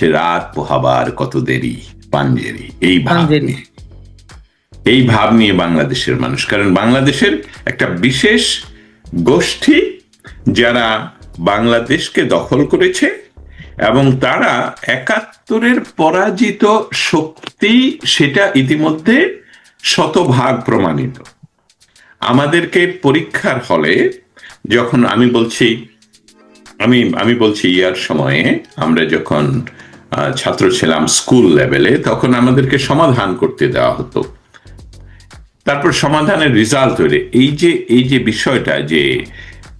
হচ্ছে রাত পোহাবার কত দেরি? পাঞ্জেরি। এই ভাব নিয়ে। এই ভাব নিয়ে বাংলাদেশের মানুষ। কারণ বাংলাদেশের একটা বিশেষ গোষ্ঠী যারা বাংলাদেশকে দখল করেছে এবং তারা একাত্তরের পরাজিত শক্তি সেটা ইতিমধ্যে শতভাগ প্রমাণিত। আমাদেরকে পরীক্ষার হলে যখন আমি বলছি আমি আমি বলছি ইয়ার সময়ে আমরা যখন ছাত্র ছিলাম স্কুল লেভেলে তখন আমাদেরকে সমাধান করতে দেওয়া হতো। তারপর সমাধানের রেজাল্ট হইলে এই যে এই যে বিষয়টা যে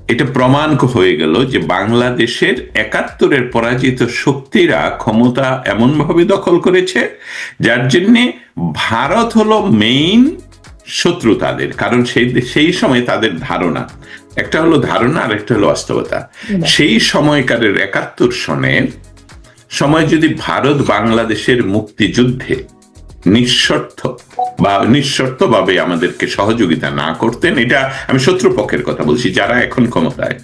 এটা প্রমাণ হয়ে গেল যে বাংলাদেশের একাত্তরের পরাজিত শক্তিরা ক্ষমতা এমনভাবে দখল করেছে যার জন্যে ভারত হলো মেইন শত্রু তাদের কারণ সেই সেই সময় তাদের ধারণা একটা হলো ধারণা আর একটা হলো বাস্তবতা। সেই সময়কারের একাত্তর সনের সময় যদি ভারত বাংলাদেশের মুক্তিযুদ্ধে নিঃশর্ত বা নিঃশর্তভাবে আমাদেরকে সহযোগিতা না করতেন, এটা আমি শত্রুপক্ষের কথা বলছি, যারা এখন ক্ষমতায়,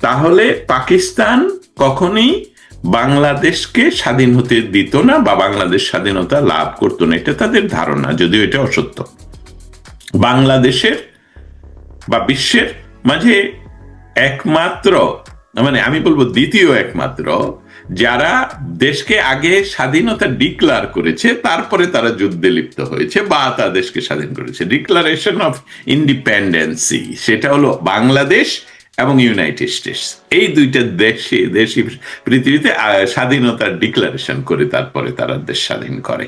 তাহলে পাকিস্তান কখনোই বাংলাদেশকে স্বাধীন হতে দিত না বা বাংলাদেশ স্বাধীনতা লাভ করতো না, এটা তাদের ধারণা, যদিও এটা অসত্য। বাংলাদেশের বা বিশ্বের মাঝে একমাত্র মানে আমি বলব দ্বিতীয় একমাত্র যারা দেশকে আগে স্বাধীনতা ডিক্লার করেছে, তারপরে তারা যুদ্ধে লিপ্ত হয়েছে বা তা দেশকে স্বাধীন করেছে। ডিক্লারেশন অফ ইন্ডিপেন্ডেন্সি সেটা হলো বাংলাদেশ এবং ইউনাইটেড স্টেটস এই দুইটা দেশে, দেশই পৃথিবীতে স্বাধীনতার ডিক্লারেশন করে তারপরে তারা দেশ স্বাধীন করে।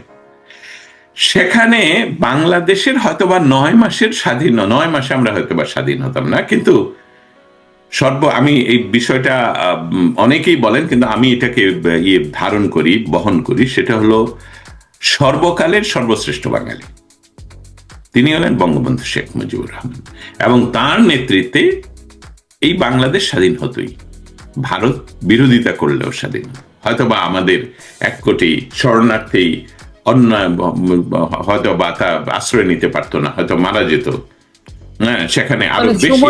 সেখানে বাংলাদেশের হয়তোবা নয় মাসের স্বাধীন, নয় মাসে আমরা হয়তোবা স্বাধীন হতাম না, কিন্তু সর্ব আমি এই বিষয়টা অনেকেই বলেন কিন্তু আমি এটাকে ইয়ে ধারণ করি বহন করি সেটা হলো সর্বকালের সর্বশ্রেষ্ঠ বাঙালি। তিনি হলেন বঙ্গবন্ধু শেখ মুজিবুর রহমান। এবং তার নেতৃত্বে এই বাংলাদেশ স্বাধীন হতোই। ভারত বিরোধিতা করলেও স্বাধীন। হয়তোবা আমাদের এক কোটি শরণার্থী অন্য হয়তো বা তা আশ্রয় নিতে পারতো না হয়তো মারা যেত। হ্যাঁ সেখানে আরও বেশি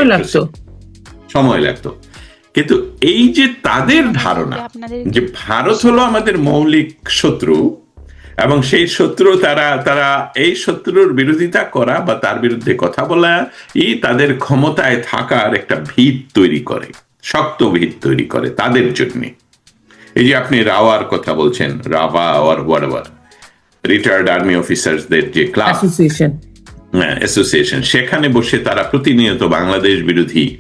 সময় লাগতো। কিন্তু এই যে তাদের ধারণা যে ভারত হলো আমাদের মৌলিক শত্রু এবং সেই শত্রু তারা তারা এই শত্রুর বিরোধিতা করা বা তার বিরুদ্ধে কথা বলা ই তাদের ক্ষমতায় থাকার একটা ভিত তৈরি করে শক্ত ভিত তৈরি করে তাদের জন্য। এই যে আপনি রাওয়ার কথা বলছেন রাভা ওয়ার ওয়ার রিটায়ার্ড আর্মি অফিসারদের যে ক্লাব অ্যাসোসিয়েশন সেখানে বসে তারা প্রতিনিয়ত বাংলাদেশ বিরোধী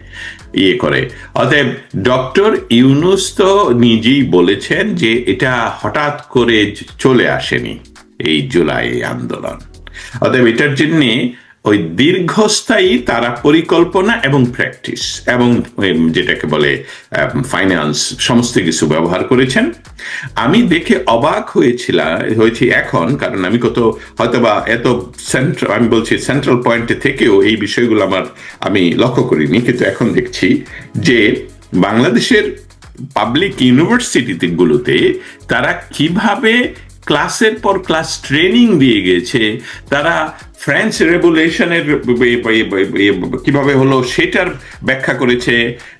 ইয়ে করে। অতএব ডক্টর ইউনুস তো নিজেই বলেছেন যে এটা হঠাৎ করে চলে আসেনি, এই জুলাই আন্দোলন। অতএব এটার জন্য ওই দীর্ঘস্থায়ী তারা পরিকল্পনা এবং প্র্যাকটিস এবং যেটাকে বলে ফাইন্যান্স সমস্ত কিছু ব্যবহার করেছেন। আমি দেখে অবাক হয়েছিলাম হয়েছি এখন, কারণ আমি কত হয়তোবা এত সেন্ট্রাল আমি বলছি সেন্ট্রাল পয়েন্টে থেকেও এই বিষয়গুলো আমার, আমি লক্ষ্য করিনি, কিন্তু এখন দেখছি যে বাংলাদেশের পাবলিক ইউনিভার্সিটিতে গুলোতে তারা কীভাবে ক্লাসের পর ক্লাস ট্রেনিং দিয়ে গেছে, তারা ফ্রেঞ্চ রেভুলেশনের কীভাবে হলো সেটার ব্যাখ্যা করেছে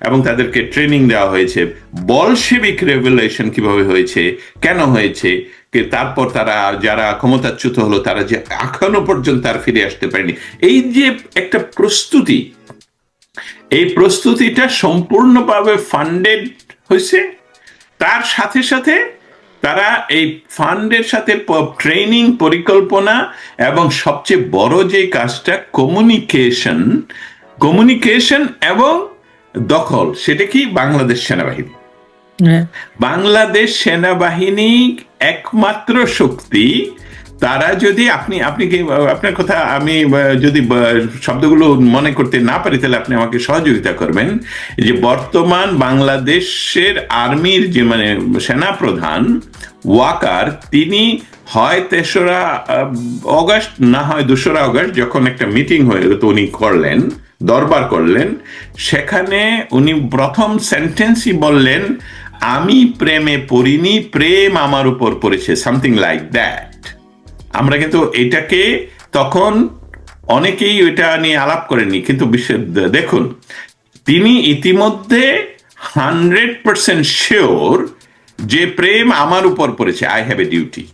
এবং তাদেরকে ট্রেনিং দেওয়া হয়েছে। বলশেবিক রেভুলেশন কীভাবে হয়েছে, কেন হয়েছে তারপর তারা যারা ক্ষমতাচ্যুত হলো, তারা যে এখনও পর্যন্ত আর ফিরে আসতে পারেনি। এই যে একটা প্রস্তুতি, এই প্রস্তুতিটা সম্পূর্ণভাবে ফান্ডেড হয়েছে। তার সাথে সাথে তারা এই ফান্ডের সাথে ট্রেনিং পরিকল্পনা এবং সবচেয়ে বড় যে কাজটা কমিউনিকেশন কমিউনিকেশন এবং দখল সেটা কি বাংলাদেশ সেনাবাহিনী? হ্যাঁ। বাংলাদেশ সেনাবাহিনী একমাত্র শক্তি তারা যদি আপনি আপনি কি, আপনার কথা আমি যদি শব্দগুলো মনে করতে না পারি, তাহলে আপনি আমাকে সহযোগিতা করবেন যে বর্তমান বাংলাদেশের আর্মির যে মানে সেনা প্রধান ওয়াকার, তিনি হয় তেসরা অগস্ট, না হয় দোসরা অগস্ট, যখন একটা মিটিং হয়ে গেল, তো উনি করলেন, দরবার করলেন, সেখানে উনি প্রথম সেন্টেন্সই বললেন, আমি প্রেমে পড়িনি, প্রেম আমার উপর পড়েছে সামথিং লাইক দ্যাট আমরা কিন্তু এটাকে তখন অনেকেই এটা নিয়ে আলাপ করেনি কিন্তু বিশ্ব- দেখুন, তিনি ইতিমধ্যে হান্ড্রেড পার্সেন্ট শিওর যে প্রেম আমার উপর পড়েছে I have a duty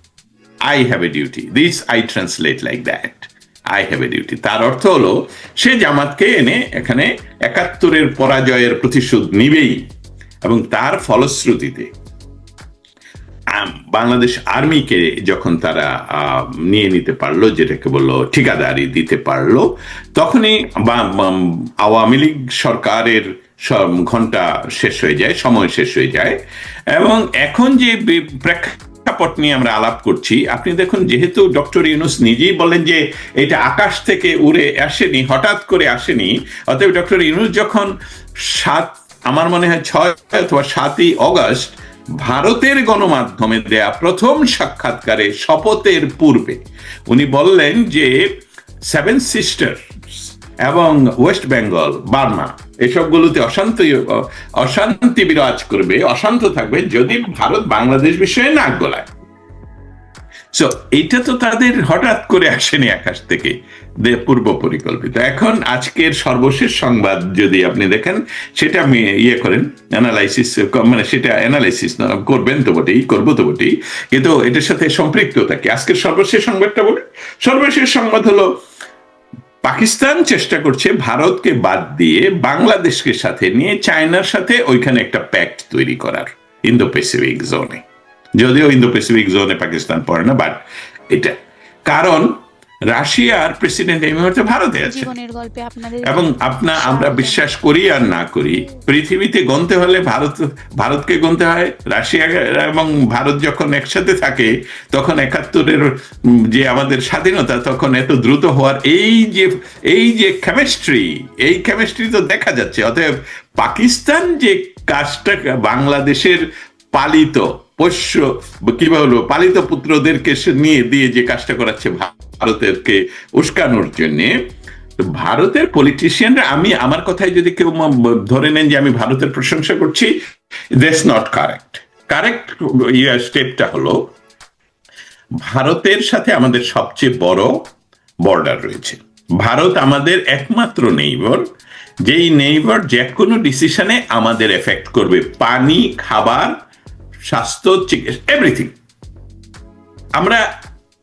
I have a duty this I translate like that I have a duty তার অর্থ হলো, সে জামাতকে এনে এখানে একাত্তরের পরাজয়ের প্রতিশোধ নিবেই, এবং তার ফলশ্রুতিতে বাংলাদেশ আর্মিকে যখন তারা নিয়ে নিতে পারল, যেটাকে বলল ঠিকাদারি দিতে পারল, তখনই আওয়ামী লীগ সরকারের ঘণ্টা শেষ হয়ে যায়, সময় শেষ হয়ে যায়। এবং এখন যে প্রেক্ষাপট নিয়ে আমরা আলাপ করছি, আপনি দেখুন, যেহেতু ডক্টর ইউনুস নিজেই বলেন যে এটা আকাশ থেকে উড়ে আসেনি, হঠাৎ করে আসেনি, অতএব ডক্টর ইউনুস যখন সাত, আমার মনে হয় ছয় অথবা সাতই অগস্ট ভারতের গণমাধ্যমে দেয়া প্রথম সাক্ষাৎকারে শপথের পূর্বে উনি বললেন যে সেভেন সিস্টার এবং ওয়েস্ট বেঙ্গল বার্মা এসবগুলোতে অশান্তি অশান্তি বিরাজ করবে, অশান্ত থাকবে যদি ভারত বাংলাদেশ বিষয়ে নাক গলায়। সো এইটা তো তাদের হঠাৎ করে আসেনি আকাশ থেকে পূর্ব পরিকল্পিত। এখন আজকের সর্বশেষ সংবাদ যদি আপনি দেখেন, সেটা আমি ইয়ে করেন অ্যানালাইসিস মানে সেটা অ্যানালাইসিস করবেন তো বটেই, করব তো বটেই, কিন্তু এটার সাথে সম্পৃক্ত থাকে। আজকের সর্বশেষ সংবাদটা বলে। সর্বশেষ সংবাদ হলো, পাকিস্তান চেষ্টা করছে ভারতকে বাদ দিয়ে বাংলাদেশকে সাথে নিয়ে চায়নার সাথে ওইখানে একটা প্যাক্ট তৈরি করার ইন্দো প্যাসিফিক জোনে যদিও ইন্দো প্যাসিফিক জোনে পাকিস্তান পড়ে না বাট এটা। কারণ রাশিয়ার প্রেসিডেন্ট এই মুহূর্তে ভারতে আছে। এবং আপনা আমরা বিশ্বাস করি আর না করি পৃথিবীতে গণতে হলে ভারত ভারতকে গণতে হয় রাশিয়া এবং ভারত যখন একসাথে থাকে তখন একাত্তরের যে আমাদের স্বাধীনতা তখন এত দ্রুত হওয়ার এই যে এই যে কেমিস্ট্রি এই কেমিস্ট্রি তো দেখা যাচ্ছে। অতএব পাকিস্তান যে কাজটা বাংলাদেশের পালিত পোষ্য কি বলব, পালিত পুত্রদেরকে নিয়ে দিয়ে যে কাজটা করাচ্ছে ভারতেরকে উস্কানোর জন্যে ভারতের পলিটিশিয়ানরা আমি আমার কথায় যদি কেউ ধরে নেন যে আমি ভারতের প্রশংসা করছি দ্যাটস নট কারেক্ট কারেক্ট ইয়ে স্টেপটা হলো, ভারতের সাথে আমাদের সবচেয়ে বড় বর্ডার রয়েছে। ভারত আমাদের একমাত্র নেইবর যেই নেইবর যে কোনো ডিসিশনে আমাদের এফেক্ট করবে। পানি, খাবার স্বাস্থ্য চিকিৎসা এভরিথিং আমরা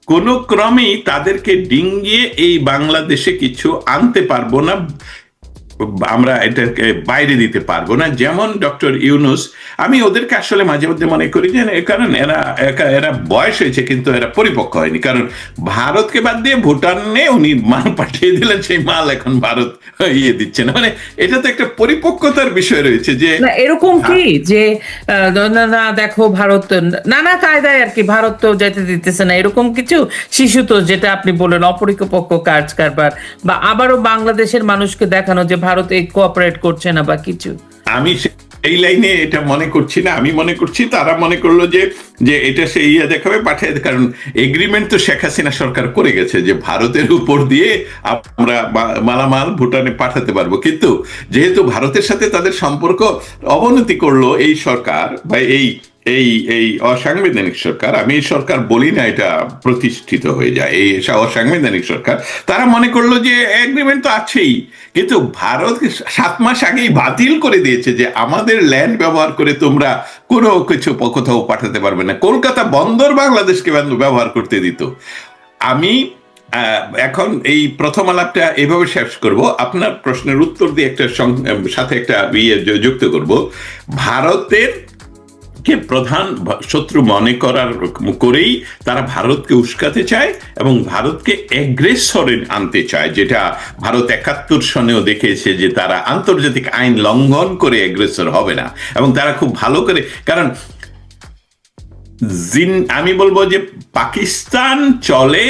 কোনো ক্রমেই তাদেরকে ডিঙ্গিয়ে এই বাংলাদেশে কিছু আনতে পারব না। আমরা এটাকে বাইরে দিতে পারব না। যেমন ডক্টর ইউনুস আমি ওদেরকে আসলে মাঝে মধ্যে মনে করি যে কারণ এরা এরা বয়স হয়েছে কিন্তু এরা পরিপক্ক হয়নি। কারণ ভারতকে বাদ দিয়ে ভুটানে উনি মাল পাঠিয়ে দিলেন সেই মাল এখন ভারত ইয়ে দিচ্ছে না। মানে এটা তো একটা পরিপক্কতার বিষয় রয়েছে যে না এরকম কি? যে না না দেখো ভারত নানা কায়দায় আর কি ভারত তো যেতে দিতেছে না। এরকম কিছু শিশু তো যেটা আপনি বললেন অপরিপক্ক কাজ কারবার বা আবারও বাংলাদেশের মানুষকে দেখানো যে ভারত কোঅপারেট করছে না বা কিছু আমি এই লাইনে এটা মনে করছি না, আমি মনে করছি তারা মনে করল যে যে এটা সে ইয়ে দেখাবে, পাঠিয়ে। কারণ এগ্রিমেন্ট তো শেখ হাসিনা সরকার করে গেছে যে ভারতের উপর দিয়ে আমরা মালামাল ভুটানে পাঠাতে পারব কিন্তু যেহেতু ভারতের সাথে তাদের সম্পর্ক অবনতি করল এই সরকার বা এই এই এই অসাংবিধানিক সরকার, আমি এই সরকার বলি না, এটা প্রতিষ্ঠিত হয়ে যায়। এই অসাংবিধানিক সরকার, তারা মনে করল যে এগ্রিমেন্ট তো আছেই, কিন্তু ভারত সাত মাস আগেই বাতিল করে দিয়েছে যে আমাদের ল্যান্ড ব্যবহার করে তোমরা কোনো কিছু কোথাও পাঠাতে পারবে না। কলকাতা বন্দর বাংলাদেশকে ব্যবহার করতে দিত। আমি এখন এই প্রথম আলাপটা এভাবে শেষ করব। আপনার প্রশ্নের উত্তর দিয়ে একটা সাথে একটা ইয়ে যুক্ত করব। ভারতের কে প্রধান শত্রু মনে করার করেই তারা ভারতকে উস্কাতে চায় এবং ভারতকে এগ্রেসরে আনতে চায়, যেটা ভারত একাত্তর সনেও দেখেছে যে তারা আন্তর্জাতিক আইন লঙ্ঘন করে এগ্রেসর হবে না এবং তারা খুব ভালো করে, কারণ জিন, আমি বলব যে পাকিস্তান চলে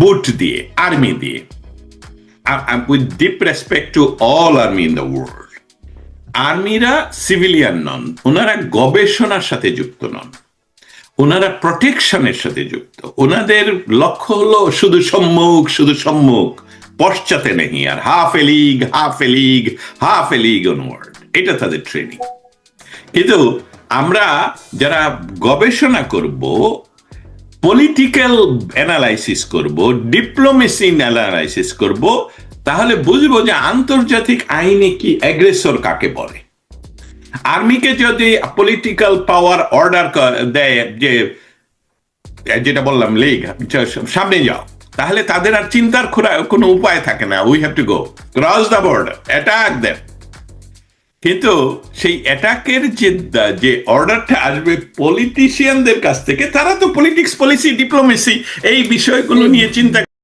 বুট দিয়ে, আর্মি দিয়ে with deep respect to all army in the world আর্মিরা civilian নন, ওনারা গবেষণার সাথে যুক্ত নন, ওনারা প্রোটেকশনের সাথে যুক্ত। ওনাদের লক্ষ্য হলো শুধু সম্মুখ শুধু সম্মুখ, পশ্চাতে নেই আর half a league half a league half a league onward এটা তাদের ট্রেনিং কিন্তু আমরা যারা গবেষণা করব পলিটিক্যাল অ্যানালাইসিস করব ডিপ্লোমেসি অ্যানালাইসিস করব তাহলে বুঝব যে আন্তর্জাতিক আইনে কি অ্যাগ্রেসর কাকে বলে? আর্মিকে যদি পলিটিক্যাল পাওয়ার অর্ডার দেয় যে, যেটা বললাম, লিগ সামনে যাও, তাহলে তাদের আর চিন্তার খোরা- কোনো উপায় থাকে না we have to go cross the border attack then কিন্তু সেই অ্যাটাকের যে যে অর্ডারটা আসবে পলিটিশিয়ানদের কাছ থেকে, তারা তো পলিটিক্স পলিসি ডিপ্লোমেসি এই বিষয়গুলো নিয়ে চিন্তা